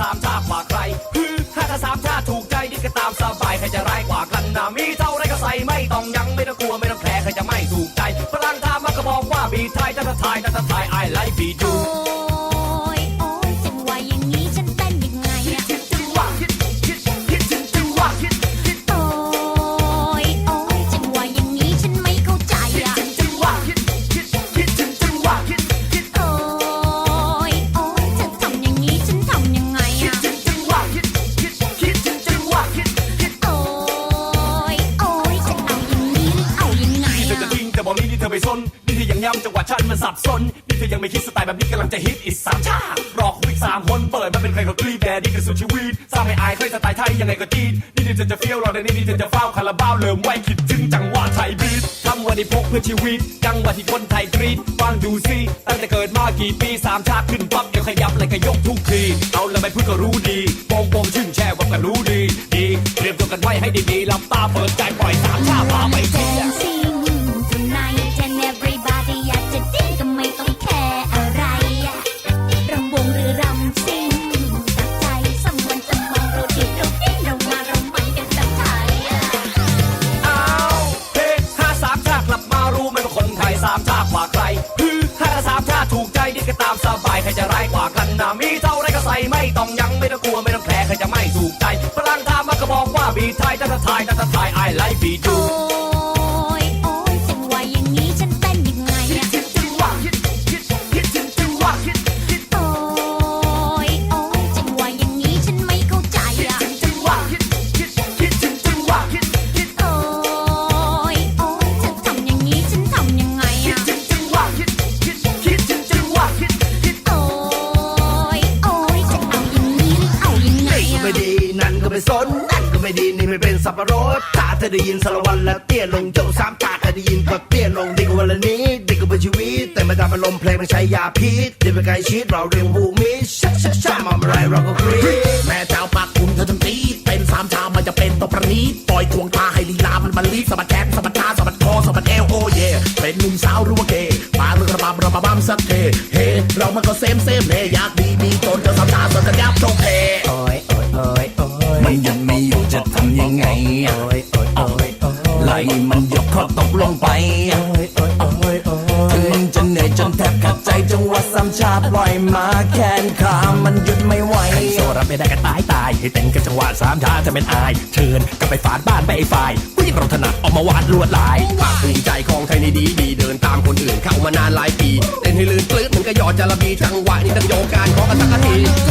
สามชาติกว่าใครฮือถ้าถ้าสามชาติถูกใจนี่ก็ตามสบายใครจะร้ายกว่ากันนะมีเท่าไรก็ใส่ไม่ต้องยังไม่ต้องกลัวไม่ต้องแคร์ใครจะไม่ถูกใจพลังตามมาก็บอกว่าบีไทยถ้าถ้ายถ้าถ้ายไอไลฟ์บีดู สับสนนี่เธอยังไม่คิดสไตล์แบบนี้กำลังจะฮิตอีกสามชาติรอคุยสามคนเปิดมาเป็นใครก็กรีดแดดดี้กันสุดชีวิตสร้างให้อายเคยสไตล์ไทยยังไงก็จีดนี่เธอจะเฟี้ยวรอแต่นี่นี่เธอจะเฝ้าคาราบาวเริ่มไว้คิดถึงจังหวะไทยบีทคำว่าที่พกเพื่อชีวิตจังหวะที่คนไทยกรีดฟังดูสิตั้งแต่เกิดมากี่ปีสามชาติขึ้นปั๊บเดี๋ยวขยับเลยก็ยกทุกทีเอาแล้วไม่พูดก็รู้ดีโปงโปงชื่นแช่ว่าก็รู้ดีดีเตรียมตัวกันไว้ให้ดีๆหลับตาเปิดใจปล่อยสามชาติพาไปเ I like beat ยินสารวันแล้วเตี้ยลงเจ้สามตาเธอได้ยินก็เตี้ยลงดีกว่าวันละนี้ดีกว่าชีวิตแต่ม่ตามอารมณ์เพลงมันใช้ยาพิษเดี๋ยวไปไกลชิดเราเรียกผูมิชักชักชักมาอไรเราก็กรี๊ดแม่เจ้าปากคุณเธอทั้งตีเป็นสามชามมันจะเป็นตัวประณีตปล่อยควงตาให้ลีลามันบันลีสะบัดแขนสะบัดตาสะบัดคอสะบัดเอวโอเย่เป็นหนุ่มสาวรือว่าเกย์ปาเรื่องระบำระบำสักเทเฮเรามันก็เซมเซมเฮย มาแขนขามันหยุดไม่ไหวโซรับไม่ได้ก็ตายตายให้เต้นกันจังหวะสามชาจะเป็นอาย เชิญกลับไปฝาดบ้านไปไอ้ฝ่ายผู้หญิงเราถนัดออกมาวาดลวดลายภาคภูมิใจของไทยนี่ดีดีเดินตามคนอื่นเข้ามานานหลายปีเต้นให้ลื่นปลื้ดมันกระยอดจระบีจังหวะนี้ต้องโยกการของกันสักที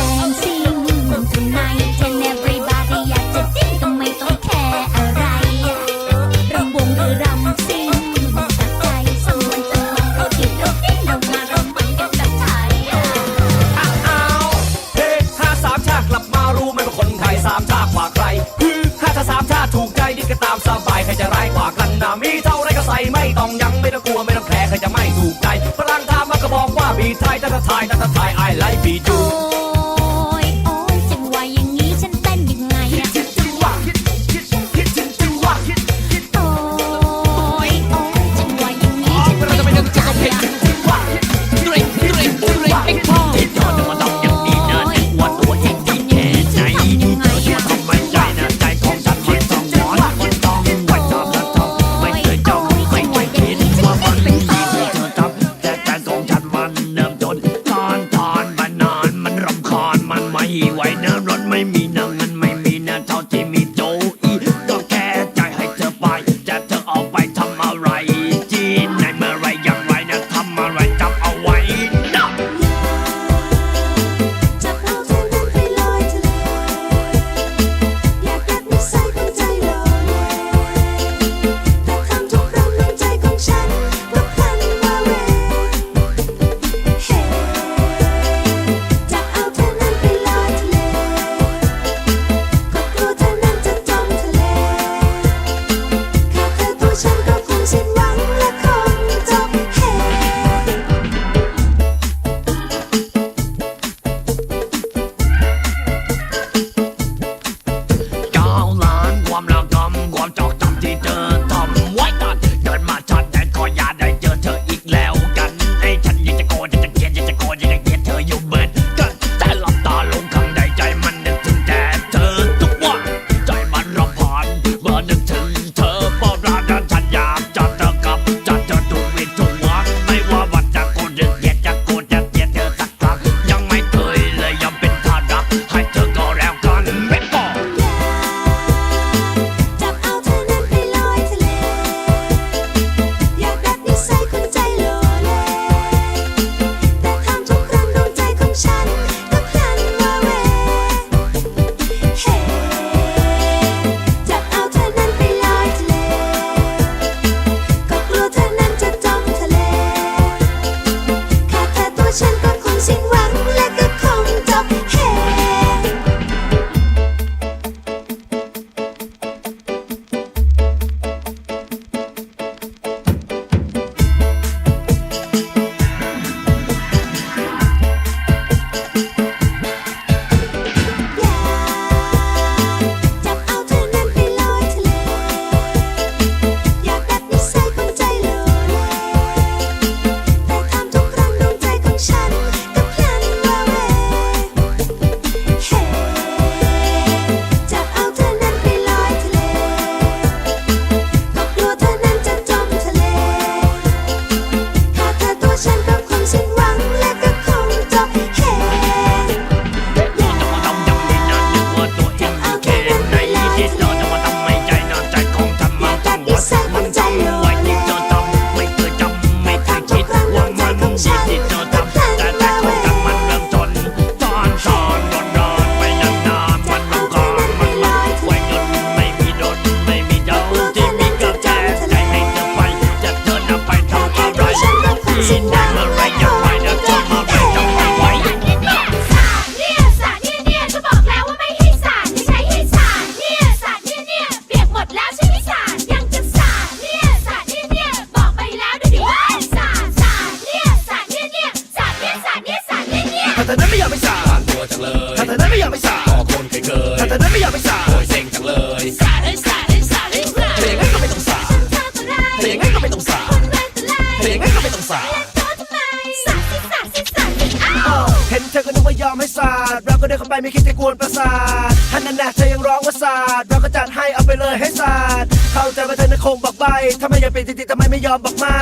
นเธอก็นึกว่ายอมให้สาดเราก็เดินเข้าไปไม่คิดจะกวนประสาทฮันนันแนเธอยังร้องว่าสาดเราก็จัดให้เอาไปเลยให้สาดเข้าใจว่าเธอนนคงบอกใบถ้าไม่อยากเป็นจริงๆทำไมไม่ยอมบอกไม่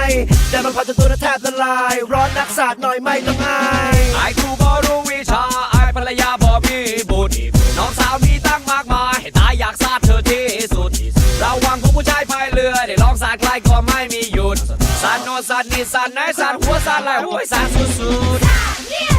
แต่มันพอจนตัวนั้แทบละลาย ร้อนนักสาดหน่อยไม่ต้องอายไอ้ครูบอรู้วิชาไอ้ภรรยาบอมีบุตรน้องสาวมีตั้งมากมายตายอยากสาดเธอที่สุดเราวังของผู้ชายพายเรือได้ลองสาดใครก็ไม่มีหยุดสาดโนสาดนี่สาดไหนสาดหัวสาดไหลหัวสาดสุดๆ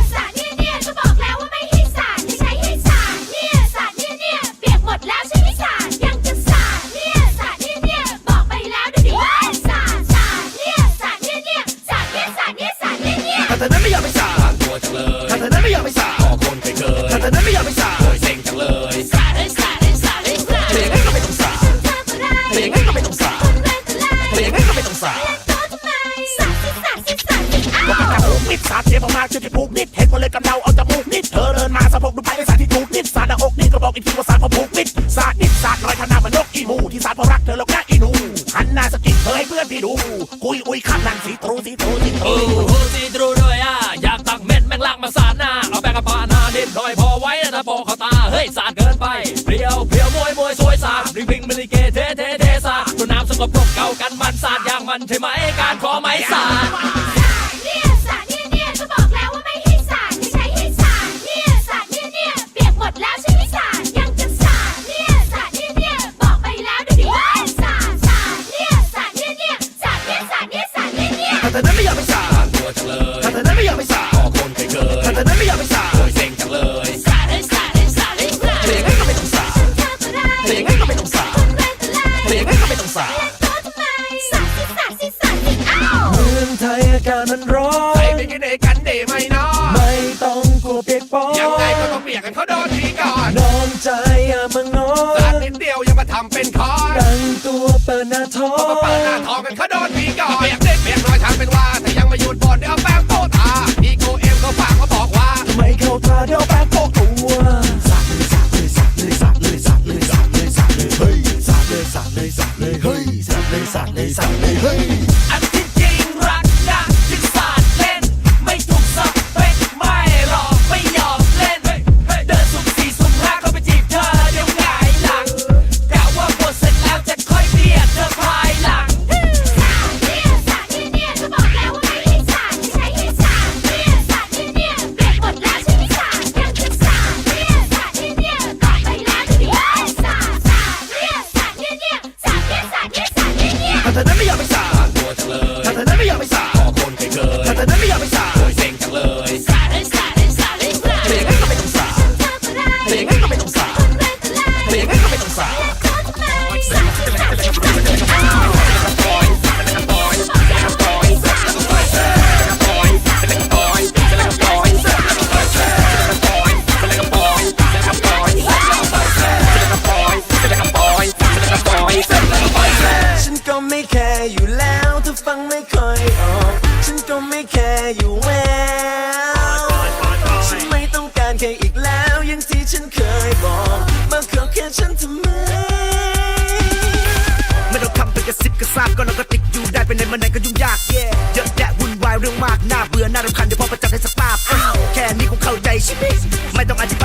ก็พวกเก่ากันมันสาสตร์อย่างมันใช่ไหมการขอไม้สาส สาสายสิสายอีกอ้าวเมืองไทยอากาศมันร้อนใส่ไปกันเดกันเดไม่นอนไม่ต้องกลัวเปียกปอนยังไงก็ต้องเปียกกันเขาโดนทีก่อนนอนใจอย่ามางอนสาดนิดเดียวยังมาทำเป็นคอนดังตัวเปิดหน้าท้อง hey.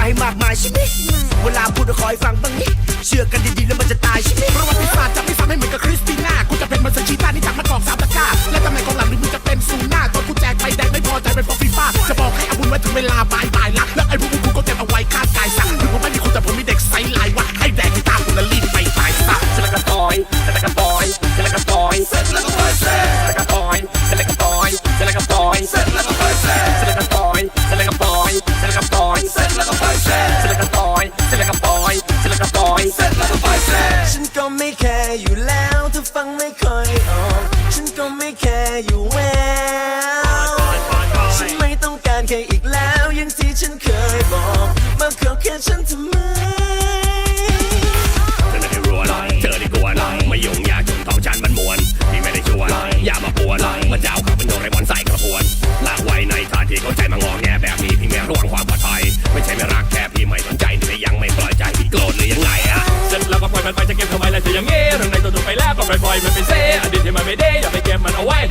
มาให้มากมายใช่ไหมเวลาพูดก็ขอให้ฟังบ้างนิดเชื่อกันดีๆแล้วมันจะตายใช่ไหมประวัติศาสตร์จะไม่ฟังให้เหมือนกับคริสติน่ากูจะเป็นมันสชีต้านี่จากมันกองสามตะก้าและตำแหน่งกองหลังหรืมึงจะเป็นซูน่าตอนกูแจกไปแดงไม่พอใจเป็นฟอฟีฟ่าจะบอกให้อาบุญไว้ถึงเวลาบายบายละแล้ว care you win?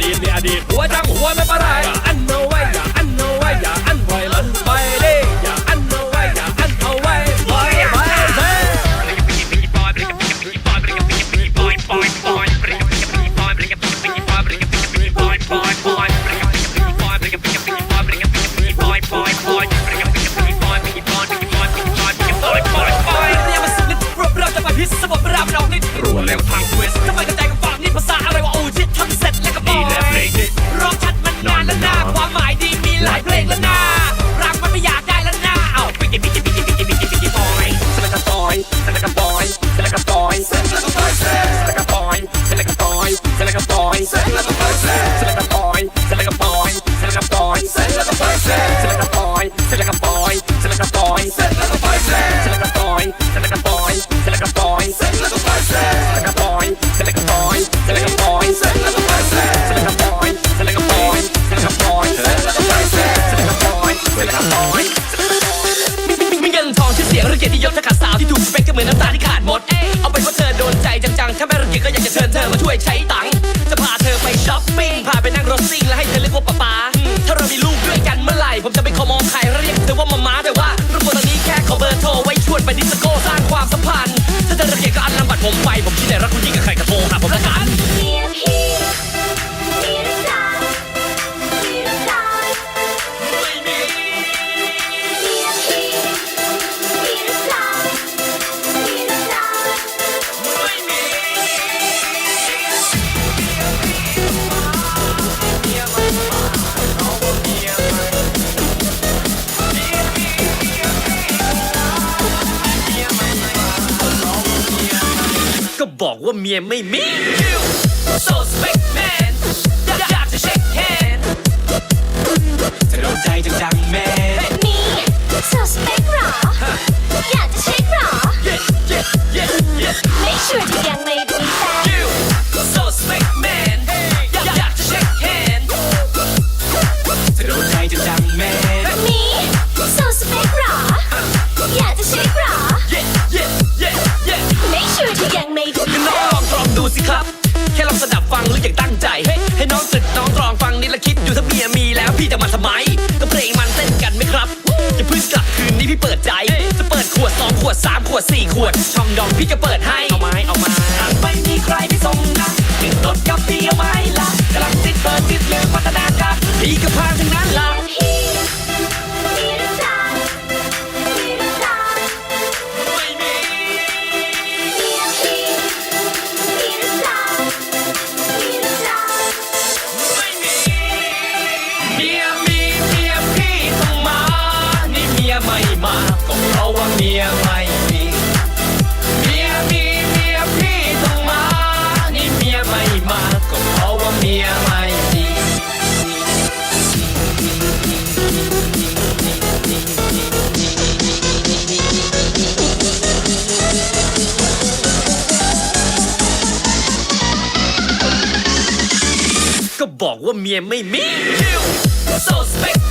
ดีตมีอดีตหัวจังหัวไม่ประไร สร้างความสัมพันธ์ถ้าเธอระเกียจก็อันลังบัดผมไป ผมคิดแต่รักคุณยิ่งกับใครกระโทรครับ เมียไม่มี So special พี่จะเปิดให้ เอาไม้เอาไม้หากไม่มีใครไม่ส่งนะถึงรถกับพี่เอาไม้ละกำลังติดเปิดติดเลื่องพัฒนาการพี่ก็พาถึงนั้นละ ว่าเมียไม่มี So special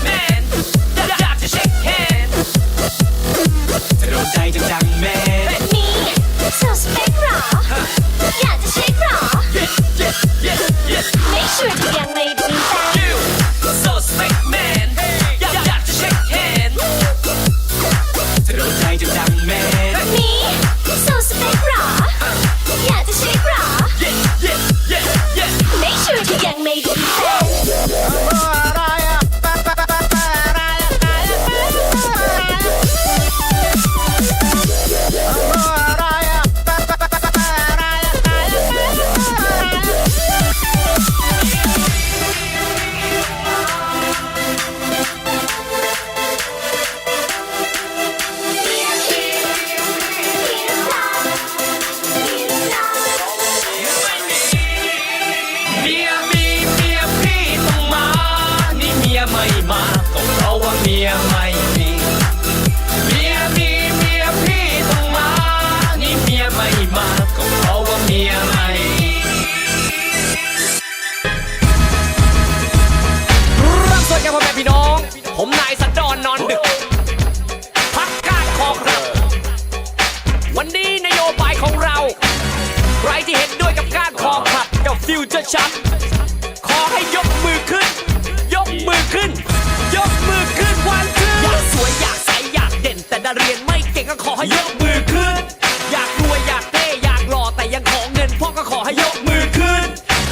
ขอให้ยกมือขึ้น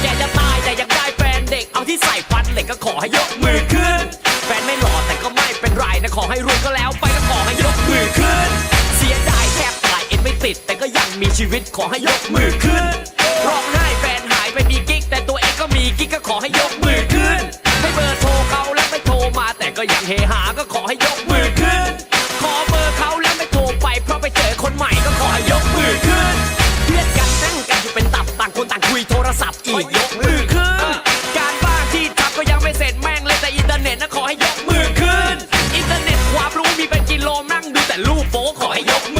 แกจะตายแต่ยังได้แฟนเด็ก เอาที่ใส่ฟันเหล็กก็ขอให้ยกมือขึ้น แฟนไม่หล่อแต่ก็ไม่เป็นไรนะขอให้รวยก็แล้วไปก็ขอให้ยกมือขึ้น เสียดายแทบตายเอ็นไม่ติด แต่ก็ยังมีชีวิตขอให้ยกมือขึ้น มนั่งดูแต่รูปโป๊ขอให้ยกมือ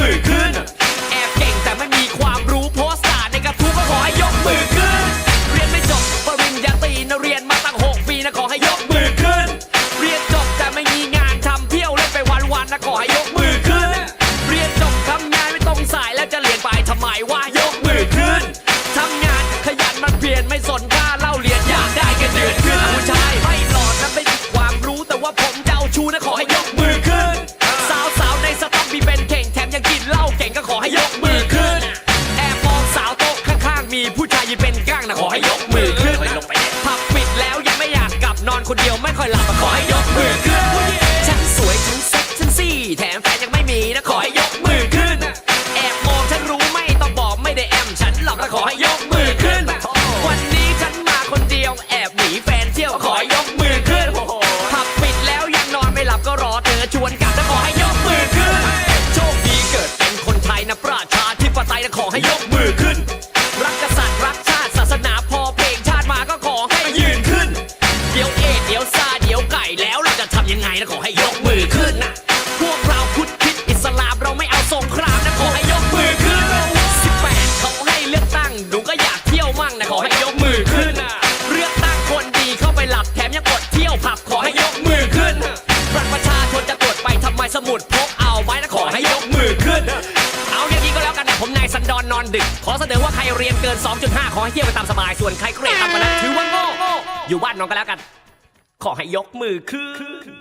ให้ยก ใครเรียนเกิน 2.5 ขอให้เที่ยวไปตามสบาย ส่วนใครเกรดต่ำกว่านั้นถือว่าโง่อยู่บ้านนอนก็แล้วกัน ขอให้ยกมือขึ้น